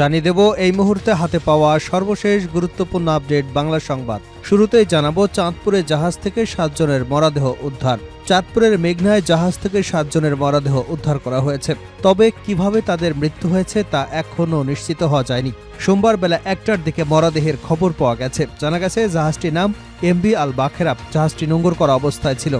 জানিয়ে দেব, এই মুহূর্তে হাতে পাওয়া সর্বশেষ গুরুত্বপূর্ণ আপডেট বাংলা সংবাদ। শুরুতেই জানাব, চাঁদপুরে জাহাজ থেকে সাতজনের মরাদেহ উদ্ধার। চাঁদপুরের মেঘনায় জাহাজ থেকে সাতজনের মরাদেহ উদ্ধার করা হয়েছে। তবে কীভাবে তাদের মৃত্যু হয়েছে তা এখনও নিশ্চিত হওয়া যায়নি। সোমবার বেলা একটার দিকে মরাদেহের খবর পাওয়া গেছে। জানা গেছে, জাহাজটির নাম এমবি আল বাখেরাব জাহাজটি নোঙ্গর করা অবস্থায় ছিল।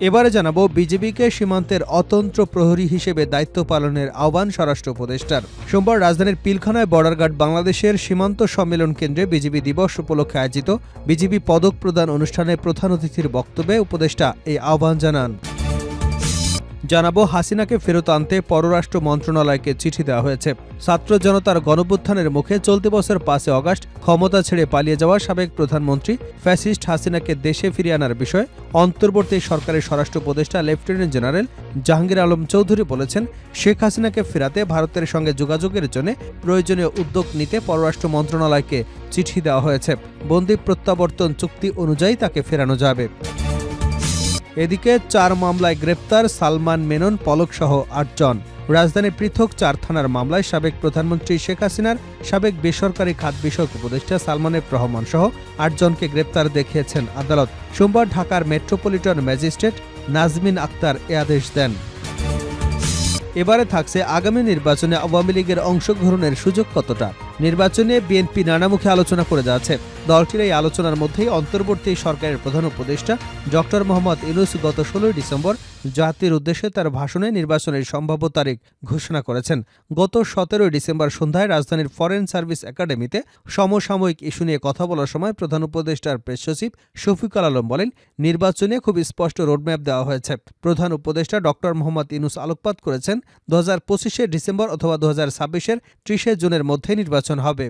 এবারে জানাব বিজেপিকে সীমান্তের অতন্ত্র প্রহরী হিসেবে দায়িত্ব পালনের আহ্বান স্বরাষ্ট্র উপদেষ্টার। সোমবার রাজধানীর পিলখানায় বর্ডার গার্ড বাংলাদেশের সীমান্ত সম্মেলন কেন্দ্রে বিজেপি দিবস উপলক্ষে আয়োজিত বিজেপি পদক প্রদান অনুষ্ঠানে প্রধান অতিথির বক্তব্যে উপদেষ্টা এই আহ্বান জানান। জানাব, হাসিনাকে ফেরত আনতে পররাষ্ট্র মন্ত্রণালয়কে চিঠি দেওয়া হয়েছে। ছাত্র জনতার গণপুত্থানের মুখে চলতি বছর পাঁচে অগাস্ট ক্ষমতা ছেড়ে পালিয়ে যাওয়া সাবেক প্রধানমন্ত্রী ফ্যাসিস্ট হাসিনাকে দেশে ফিরিয়ে আনার বিষয়ে অন্তর্বর্তী সরকারের স্বরাষ্ট্র উপদেষ্টা লেফটেন্যান্ট জেনারেল জাহাঙ্গীর আলম চৌধুরী বলেছেন, শেখ হাসিনাকে ফেরাতে ভারতের সঙ্গে যোগাযোগের জন্য প্রয়োজনীয় উদ্যোগ নিতে পররাষ্ট্র মন্ত্রণালয়কে চিঠি দেওয়া হয়েছে। বন্দি প্রত্যাবর্তন চুক্তি অনুযায়ী তাকে ফেরানো যাবে। এদিকে চার মামলায় গ্রেপ্তার সালমান মেনন পলকসহ আটজন। রাজধানীর পৃথক চার থানার মামলায় সাবেক প্রধানমন্ত্রী শেখ হাসিনার সাবেক বেসরকারি খাত বিষয়ক উপদেষ্টা সালমানের রহমান সহ আটজনকে গ্রেপ্তার দেখিয়েছেন আদালত। সোমবার ঢাকার মেট্রোপলিটন ম্যাজিস্ট্রেট নাজমিন আক্তার এ আদেশ দেন। এবারে থাকছে আগামী নির্বাচনে আওয়ামী লীগের অংশগ্রহণের সুযোগ কতটা? নির্বাচনে বিএনপি নানামুখী আলোচনা করে যাচ্ছে। দলটির এই আলোচনার মধ্যেই অন্তর্বর্তী সরকারের প্রধান উপদেষ্টা ডক্টর মোহাম্মদ ইনুস গত ষোলোই ডিসেম্বর জাতির উদ্দেশ্যে তার ভাষণে নির্বাচনের সম্ভাব্য তারিখ ঘোষণা করেছেন। গত সতেরোই ডিসেম্বর সন্ধ্যায় রাজধানীর ফরেন সার্ভিস একাডেমিতে সমসাময়িক ইস্যু নিয়ে কথা বলার সময় প্রধান উপদেষ্টার প্রেস সচিব শফিকুল আলম বলেন, নির্বাচনে খুব স্পষ্ট রোডম্যাপ দেওয়া হয়েছে। প্রধান উপদেষ্টা ডক্টর মোহাম্মদ ইনুস আলোকপাত করেছেন, দু হাজার পঁচিশে ডিসেম্বর অথবা দু হাজার ছাব্বিশের ত্রিশে জুনের মধ্যে নির্বাচন হবে।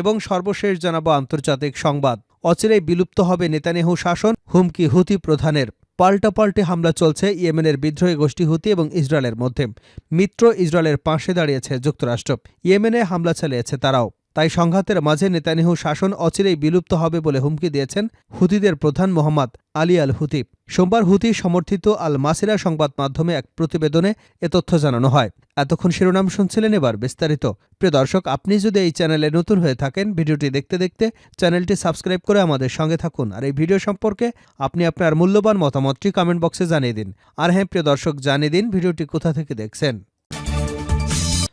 এবং সর্বশেষ জানাব আন্তর্জাতিক সংবাদ। অচিরেই বিলুপ্ত হবে নেতানেহু শাসন, হুমকি হুতি প্রধানের। পাল্টাপাল্টি হামলা চলছে ইয়েমেনের বিদ্রোহী গোষ্ঠী হুতি এবং ইসরায়েলের মধ্যে। মিত্র ইসরায়েলের পাশে দাঁড়িয়েছে যুক্তরাষ্ট্র। ইয়েমেনে হামলা চালিয়েছে তারাও। তাই সংঘাতের মাঝে নেতানিহু শাসন অচিরেই বিলুপ্ত হবে বলে হুমকি দিয়েছেন হুতিদের প্রধান মোহাম্মদ আলী আল হুতি সোমবার হুতি সমর্থিত আল মাসিরা সংবাদ মাধ্যমে এক প্রতিবেদনে এ তথ্য জানানো হয়। এতক্ষণ শিরোনাম শুনছিলেন এবার বিস্তারিত। প্রিয় দর্শক, আপনি যদি এই চ্যানেলে নতুন হয়ে থাকেন, ভিডিওটি দেখতে দেখতে চ্যানেলটি সাবস্ক্রাইব করে আমাদের সঙ্গে থাকুন। আর এই ভিডিও সম্পর্কে আপনি আপনার মূল্যবান মতামতটি কমেন্ট বক্সে জানিয়ে দিন। আর হ্যাঁ প্রিয় দর্শক, জানিয়ে দিন ভিডিওটি কোথা থেকে দেখছেন।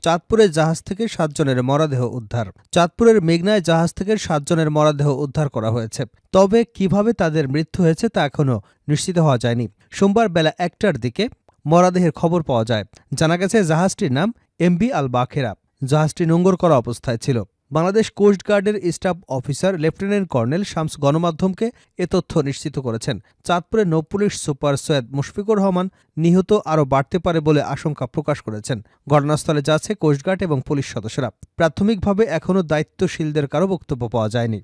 চাঁদপুরে জাহাজ থেকে সাতজনের মরদেহ উদ্ধার। চাঁদপুরের মেঘনায় জাহাজ থেকে সাতজনের মরদেহ উদ্ধার করা হয়েছে। তবে কীভাবে তাদের মৃত্যু হয়েছে তা এখনও নিশ্চিত হওয়া যায়নি। সোমবার বেলা একটার দিকে মরাদেহের খবর পাওয়া যায়। জানা গেছে জাহাজটির নাম এমবি আল বাখেরা জাহাজটি নোঙ্গর করা অবস্থায় ছিল। Bangladesh কোস্টগার্ডের staff officer lieutenant colonel Shams গণমাধ্যমকে এ তথ্য নিশ্চিত করেছেন। চাঁদপুরে নৌপুলিশ সুপার সৈয়দ মুশফিকুর রহমান নিহত আরও বাড়তে পারে বলে আশঙ্কা প্রকাশ করেছেন। ঘটনাস্থলে যাচ্ছে কোস্টগার্ড এবং পুলিশ সদস্যরা। প্রাথমিকভাবে এখনও দায়িত্বশীলদের কারও বক্তব্য পাওয়া যায়নি।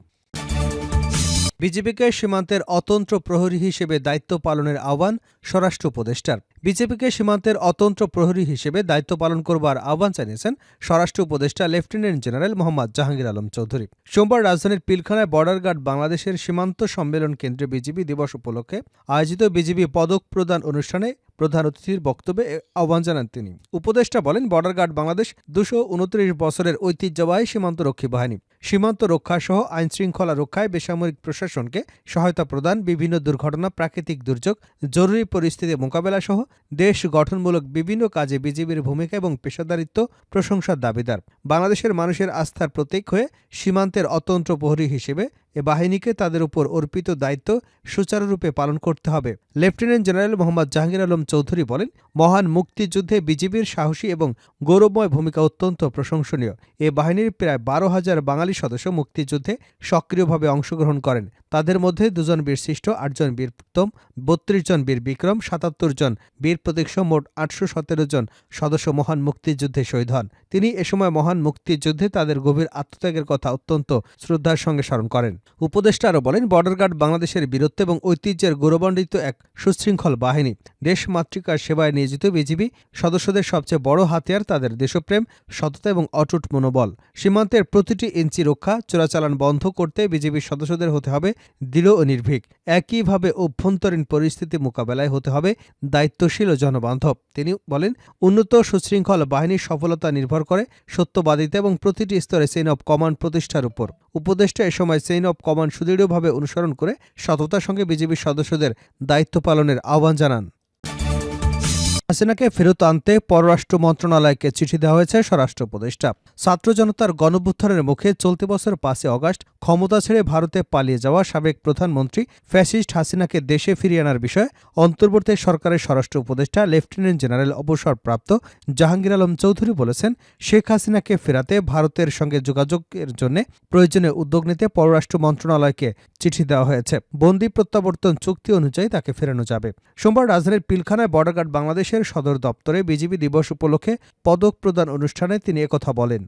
বিজেপিকে সীমান্তের অতন্ত্র প্রহরী হিসেবে দায়িত্ব পালনের আহ্বান স্বরাষ্ট্র উপদেষ্টার। বিজেপিকে সীমান্তের অতন্ত্র প্রহরী হিসেবে দায়িত্ব পালন করবার আহ্বান জানিয়েছেন স্বরাষ্ট্র উপদেষ্টা লেফটেন্যান্ট জেনারেল মোহাম্মদ জাহাঙ্গীর আলম চৌধুরী। সোমবার রাজধানীর পিলখানায় বর্ডার গার্ড বাংলাদেশের সীমান্ত সম্মেলন কেন্দ্রে বিজেপি দিবস উপলক্ষে আয়োজিত বিজেপি পদক প্রদান অনুষ্ঠানে প্রধান অতিথির বক্তব্যে আহ্বান জানান তিনি। উপদেষ্টা বলেন, বর্ডার গার্ড বাংলাদেশ দুশো উনত্রিশ বছরের ঐতিহ্যবাহী সীমান্ত রক্ষী বাহিনী। সীমান্ত রক্ষা সহ আইন শৃঙ্খলা রক্ষায় বেসামরিক প্রশাসনকে সহায়তা প্রদান, বিভিন্ন দুর্ঘটনা, প্রাকৃতিক দুর্যোগ, জরুরি পরিস্থিতি মোকাবেলা সহ দেশ গঠনমূলক বিভিন্ন কাজে বিজেপির ভূমিকা এবং পেশাদারিত্ব প্রশংসার দাবিদার। বাংলাদেশের মানুষের আস্থার প্রতীক হয়ে সীমান্তের অতন্ত্র প্রহরী হিসেবে এ বাহিনীকে তাদের উপর অর্পিত দায়িত্ব সুচারুরূপে পালন করতে হবে। লেফটেন্যান্ট জেনারেল মোহাম্মদ জাহাঙ্গীর আলম চৌধুরী বলেন, মহান মুক্তিযুদ্ধে বিজিবির সাহসী এবং গৌরবময় ভূমিকা অত্যন্ত প্রশংসনীয়। এ বাহিনীর প্রায় বারো হাজার বাঙালি সদস্য মুক্তিযুদ্ধে সক্রিয়ভাবে অংশগ্রহণ করেন। তাদের মধ্যে দুজন বীরশ্রেষ্ঠ আটজন বীর উত্তম, বত্রিশ জন বীর বিক্রম, সাতাত্তর জন বীর প্রতীক্ষ মোট আটশো সতেরো জন সদস্য মহান মুক্তিযুদ্ধে শহীদ হন। তিনি এ সময় মহান মুক্তিযুদ্ধে তাদের গভীর আত্মত্যাগের কথা অত্যন্ত শ্রদ্ধার সঙ্গে স্মরণ করেন। উপদেষ্টা আরও বলেন, বর্ডার গার্ড বাংলাদেশের বীরত্ব এবং ঐতিহ্যের গৌরবান্বিত এক সুশৃঙ্খল বাহিনী। দেশ মাতৃকার সেবায় নিয়োজিত বিজিবি সদস্যদের সবচেয়ে বড় হাতিয়ার তাদের দেশপ্রেম, সততা এবং অটুট মনোবল। সীমান্তের প্রতিটি ইঞ্চি রক্ষা, চোরাচালান বন্ধ করতে বিজিবির সদস্যদের হতে হবে দৃঢ় ও নির্ভীক। একইভাবে অভ্যন্তরীণ পরিস্থিতি মোকাবেলায় হতে হবে দায়িত্বশীল ও জনবান্ধব। তিনি বলেন, উন্নত সুশৃঙ্খল বাহিনীর সফলতা নির্ভর করে সত্যবাদিতা এবং প্রতিটি স্তরে চেইন অব কমান্ড প্রতিষ্ঠার উপর। উপদেষ্টা এ সময় চেইন অব কমান্ড সুদৃঢ়ভাবে অনুসরণ করে সততার সঙ্গে বিজেপির সদস্যদের দায়িত্ব পালনের আহ্বান জানান। হাসিনাকে ফেরত আনতে পররাষ্ট্র মন্ত্রণালয়কে চিঠি দেওয়া হয়েছে স্বরাষ্ট্র উপদেষ্টা। ছাত্র জনতার গণভ্যুত্থানের মুখে চলতি বছর পাঁচই অগাস্ট ক্ষমতা ছেড়ে ভারতে পালিয়ে যাওয়া সাবেক প্রধানমন্ত্রী ফ্যাসিস্ট হাসিনাকে দেশে ফিরিয়ে আনার বিষয়ে অন্তর্বর্তী সরকারের স্বরাষ্ট্র উপদেষ্টা লেফটেন্যান্ট জেনারেল অবসরপ্রাপ্ত জাহাঙ্গীর আলম চৌধুরী বলেছেন, শেখ হাসিনাকে ফেরাতে ভারতের সঙ্গে যোগাযোগের জন্য প্রয়োজনীয় উদ্যোগ নিতে পররাষ্ট্র মন্ত্রণালয়কে চিঠি দেওয়া হয়েছে। বন্দি প্রত্যাবর্তন চুক্তি অনুযায়ী তাকে ফেরানো যাবে। সোমবার রাজধানীর পিলখানায় বর্ডার গার্ড বাংলাদেশের সদর দপ্তরে বিজিবি দিবস উপলক্ষে পদক প্রদান অনুষ্ঠানে তিনি একথা বলেন।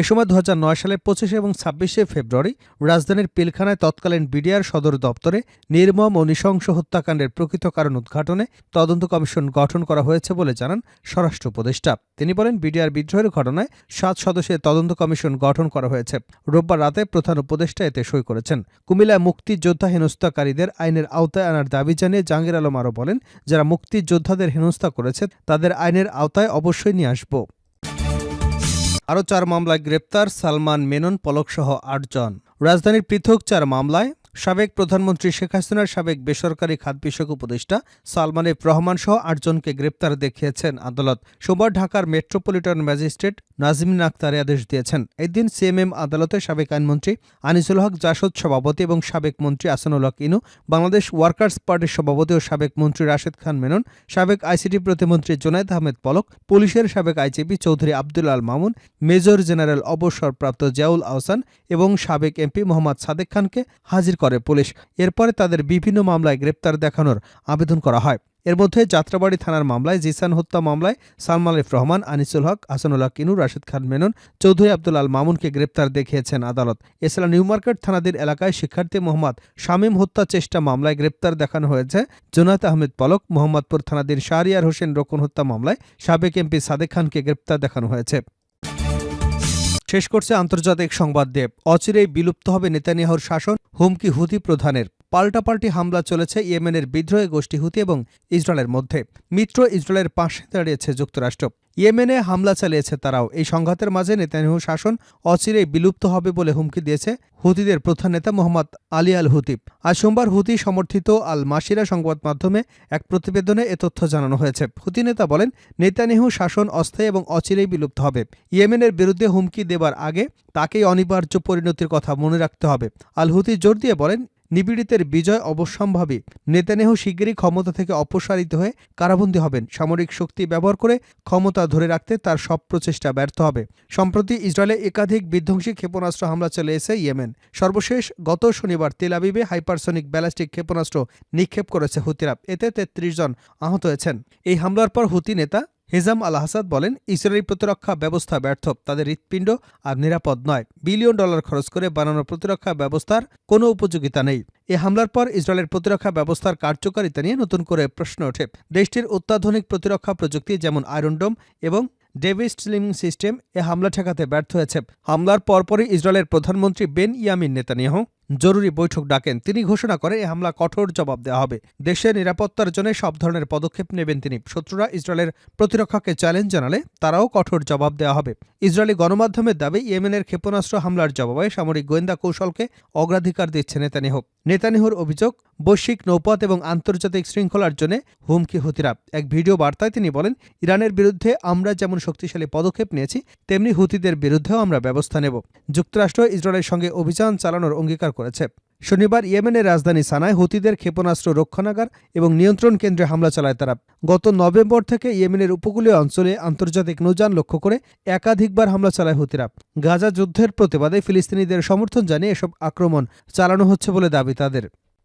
এ সময় দু সালের পঁচিশে এবং ছাব্বিশে ফেব্রুয়ারি রাজধানীর পিলখানায় তৎকালীন বিডিআর সদর দপ্তরে নির্মম ও নৃশংস হত্যাকাণ্ডের প্রকৃত কারণ উদ্ঘাটনে তদন্ত কমিশন গঠন করা হয়েছে বলে জানান স্বরাষ্ট্র উপদেষ্টা। তিনি বলেন, বিডিআর বিদ্রোহের ঘটনায় সাত সদস্যের তদন্ত কমিশন গঠন করা হয়েছে। রোববার রাতে প্রধান উপদেষ্টা এতে সই করেছেন। কুমিল্লায় মুক্তিযোদ্ধা হেনস্থাকারীদের আইনের আওতায় আনার দাবি জানিয়ে জাহাঙ্গীর আলম আরও বলেন, যারা মুক্তিযোদ্ধাদের হেনস্থা করেছে, তাদের আইনের আওতায় অবশ্যই নিয়ে আসব। আরও চার মামলায় গ্রেপ্তার সালমান মেনন পলকসহ আটজন। রাজধানীর পৃথক চার মামলায় সাবেক প্রধানমন্ত্রী শেখ হাসিনার সাবেক বেসরকারি খাত বিষয়ক উপদেষ্টা সালমান এফ রহমান সহ আটজনকে গ্রেপ্তার দেখিয়েছেন আদালত। সোমবার ঢাকার মেট্রোপলিটন ম্যাজিস্ট্রেট নাজমিন আক্তারে আদেশ দিয়েছেন। এদিন সিএমএম আদালতে সাবেক আইনমন্ত্রী আনিসুল হক, জাসদ সভাপতি এবং সাবেক মন্ত্রী আসানুল হক ইনু, বাংলাদেশ ওয়ার্কার্স পার্টির সভাপতি ও সাবেক মন্ত্রী রাশেদ খান মেনন, সাবেক আইসিটি প্রতিমন্ত্রী জোনায়েদ আহমেদ পলক, পুলিশের সাবেক IGP Chowdhury Abdul Al Mamun, major general অবসরপ্রাপ্ত জিয়াউল আহসান এবং সাবেক এমপি মোহাম্মদ সাদেক খানকে হাজির করে পুলিশ। এরপরে তাদের বিভিন্ন মামলায় গ্রেপ্তার দেখানোর আবেদন করা হয়। এর মধ্যে যাত্রাবাড়ি থানার মামলায় জিসান হত্যা মামলায় সালমান আলিফ রহমান, আনিসুল হক হাসানুল্লাহ কিনু, রাশেদ খান মেনন, চৌধুরী আব্দুল আল মামুনকে গ্রেপ্তার দেখিয়েছেন আদালত। এছাড়া নিউ মার্কেট থানাদের এলাকায় শিক্ষার্থী মোহাম্মদ শামীম হত্যা চেষ্টা মামলায় গ্রেপ্তার দেখানো হয়েছে। জোনাত আহমেদ পলক, মোহাম্মদপুর থানাদের শাহরিয়ার হোসেন রোকন হত্যা মামলায় সাবেক এমপি সাদেক খানকে গ্রেপ্তার দেখানো হয়েছে। শেষ করছে আন্তর্জাতিক সংবাদ দেব। অচিরেই বিলুপ্ত হবে নেতানিয়াহুর শাসন, হুমকি হুতি প্রধানের। পাল্টাপাল্টি হামলা চলেছে ইয়েমেনের বিদ্রোহী গোষ্ঠী হুতি এবং ইসরায়েলের মধ্যে। মিত্র ইসরায়েলের পাশে দাঁড়িয়েছে যুক্তরাষ্ট্র। ইয়েমেনে হামলা চালিয়েছে তারাও। এই সংঘাতের মাঝে নেতানিয়াহু শাসন অচিরেই বিলুপ্ত হবে বলে হুমকি দিয়েছে হুতিদের প্রধান নেতা মোহাম্মদ আলী আল হুতি। আজ সোমবার হুতি সমর্থিত আল মাসিরা সংবাদ মাধ্যমে এক প্রতিবেদনে এ তথ্য জানানো হয়েছে। হুতি নেতা বলেন নেতানিয়াহু শাসন অস্থায়ী এবং অচিরেই বিলুপ্ত হবে। ইয়েমেনের বিরুদ্ধে হুমকি দেবার আগে তাকেই অনিবার্য পরিণতির কথা মনে রাখতে হবে। আল হুতি জোর দিয়ে বলেন নিপীড়িতের বিজয় অবশ্যম্ভাবী। নেতানেহ শিগগিরই ক্ষমতা থেকে অপসারিত হয়ে কারাবন্দী হবেন। সামরিক শক্তি ব্যবহার করে ক্ষমতা ধরে রাখতে তার সব প্রচেষ্টা ব্যর্থ হবে। সম্প্রতি ইসরায়েলে একাধিক বিধ্বংসী ক্ষেপণাস্ত্র হামলা চালিয়েছে ইয়েমেন। সর্বশেষ গত শনিবার তেল আবিবে হাইপারসনিক ব্যালিস্টিক ক্ষেপণাস্ত্র নিক্ষেপ করেছে হুতিরা। এতে তেত্রিশ জন আহত হয়েছেন। এই হামলার পর হুতি নেতা হেজাম আল হাসাদ বলেন, ইসরায়েলি প্রতিরক্ষা ব্যবস্থা ব্যর্থ, তাদের হৃৎপিণ্ড আর নিরাপদ নয়। বিলিয়ন ডলার খরচ করে বানানো প্রতিরক্ষা ব্যবস্থার কোনো উপযোগিতা নেই। এ হামলার পর ইসরায়েলের প্রতিরক্ষা ব্যবস্থার কার্যকারিতা নিয়ে নতুন করে প্রশ্ন ওঠে। দেশটির অত্যাধুনিক প্রতিরক্ষা প্রযুক্তি যেমন আয়রনডোম এবং ডেভিস স্লিমিং সিস্টেম এ হামলা ঠেকাতে ব্যর্থ হয়েছে। হামলার পরপরই ইসরায়েলের প্রধানমন্ত্রী বেন ইয়ামিন নেতানিয়াহু জরুরি বৈঠক ডাকেন। তিনি ঘোষণা করে এ হামলা কঠোর জবাব দেওয়া হবে। দেশের নিরাপত্তার জন্য সব ধরনের পদক্ষেপ নেবেন তিনি। শত্রুরা ইসরায়েলের প্রতিরক্ষাকে চ্যালেঞ্জ জানালে তারাও কঠোর জবাব দেওয়া হবে। ইসরায়েলি গণমাধ্যমের দাবি, ইয়েমেনের ক্ষেপণাস্ত্র হামলার জবাবে সামরিক গোয়েন্দা কৌশলকে অগ্রাধিকার দিচ্ছে নেতানিয়াহু। নেতানিয়াহুর অভিযোগ, বৈশ্বিক নৌপথ এবং আন্তর্জাতিক শৃঙ্খলার জন্য হুমকি হুতিরা এক ভিডিও বার্তায় তিনি বলেন, ইরানের বিরুদ্ধে আমরা যেমন শক্তিশালী পদক্ষেপ নিয়েছি, তেমনি হুতিদের বিরুদ্ধেও আমরা ব্যবস্থা নেব। যুক্তরাষ্ট্র ইসরায়েলের সঙ্গে অভিযান চালানোর অঙ্গীকার করেছে। শনিবার ইয়েমেনের রাজধানী সানায় হুতিদের ক্ষেপণাস্ত্র রক্ষণাগার এবং নিয়ন্ত্রণ কেন্দ্রে হামলা চালায় তারা। গত নভেম্বর থেকে ইয়েমেনের উপকূলীয় অঞ্চলে আন্তর্জাতিক নৌযান লক্ষ্য করে একাধিকবার হামলা চালায় হুতিরা। গাজা যুদ্ধের প্রতিবাদে ফিলিস্তিনিদের সমর্থন জানিয়ে এসব আক্রমণ চালানো হচ্ছে বলে দাবি তাদের।